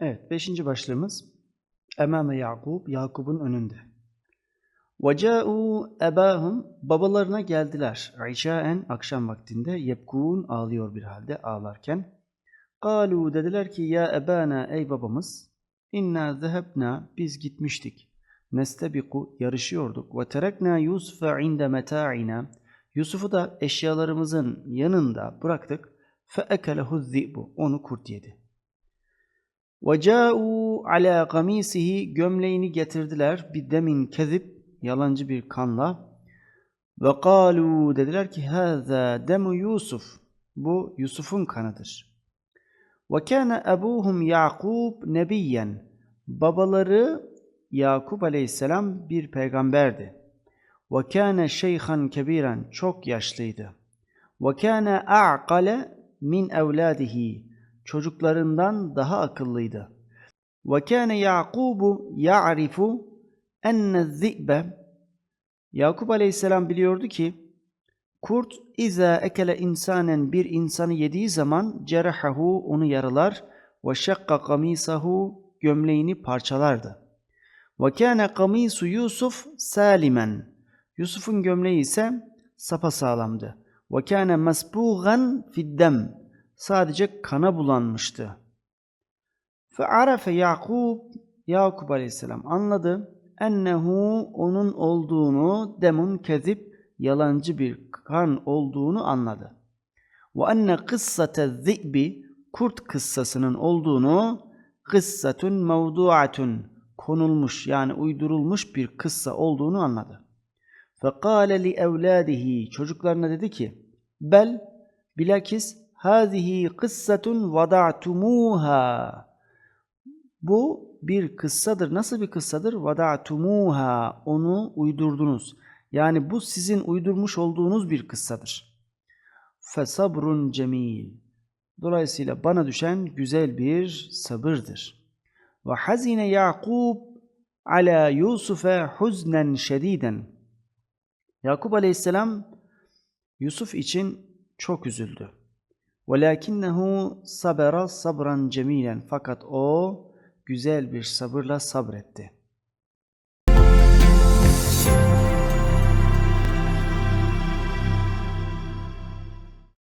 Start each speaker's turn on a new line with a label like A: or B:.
A: Evet, beşinci başlığımız Emame Yakub, Yakub'un önünde. وَجَاءُوا ebahum Babalarına geldiler. İşaen akşam vaktinde yebkûn ağlıyor bir halde ağlarken. Kalu dediler ki ya ebana ey babamız inna zehebna biz gitmiştik. Nestebiku yarışıyorduk ve terekna Yusuf'a inde meta'ina Yusuf'u da eşyalarımızın yanında bıraktık. Fe ekelehu zi'bu onu kurt yedi. وَجَاءُوا عَلَى قَمِيسِهِ Gömleğini getirdiler bir demin kezip yalancı bir kanla. Ve kalu dediler ki haza demu Yusuf. Bu Yusuf'un kanıdır. Ve kana ebuhum Yakub nebiyen. Babaları Yakup aleyhisselam bir peygamberdi. Ve kana şeyhan kebiren çok yaşlıydı. Ve kana a'qale min evladihi. Çocuklarından daha akıllıydı. Kana Yakubu ya'rifu enne zi'be Yakup aleyhisselam biliyordu ki kurt iza ekele insanen bir insanı yediği zaman cerahahu onu yaralar ve şakka kamisahu gömleğini parçalardı. Ve kâne kamisu Yusuf salimen Yusuf'un gömleği ise sapasağlamdı. Ve kâne masbuğan fiddem sadece kana bulanmıştı. Fe arafe Yakub Yakup aleyhisselam anladı ennehu onun olduğunu demun kezip yalancı bir kan olduğunu anladı. Ve enne kıssate zi'bi kurt kıssasının olduğunu kıssatun mevduatun konulmuş yani uydurulmuş bir kıssa olduğunu anladı. Fekale li evladihi çocuklarına dedi ki bel bilakis hazihi kıssatun vada'tumuha bu bir kıssadır. Nasıl bir kıssadır? Vada'tumuha. Onu uydurdunuz. Yani bu sizin uydurmuş olduğunuz bir kıssadır. Fesabrun cemil. Dolayısıyla bana düşen güzel bir sabırdır. Ve hazine Yakub ala Yusuf'e huznen şediden. Yakup aleyhisselam Yusuf için çok üzüldü. Velakinnehu sabera sabran cemilen. Fakat o güzel bir sabırla sabretti.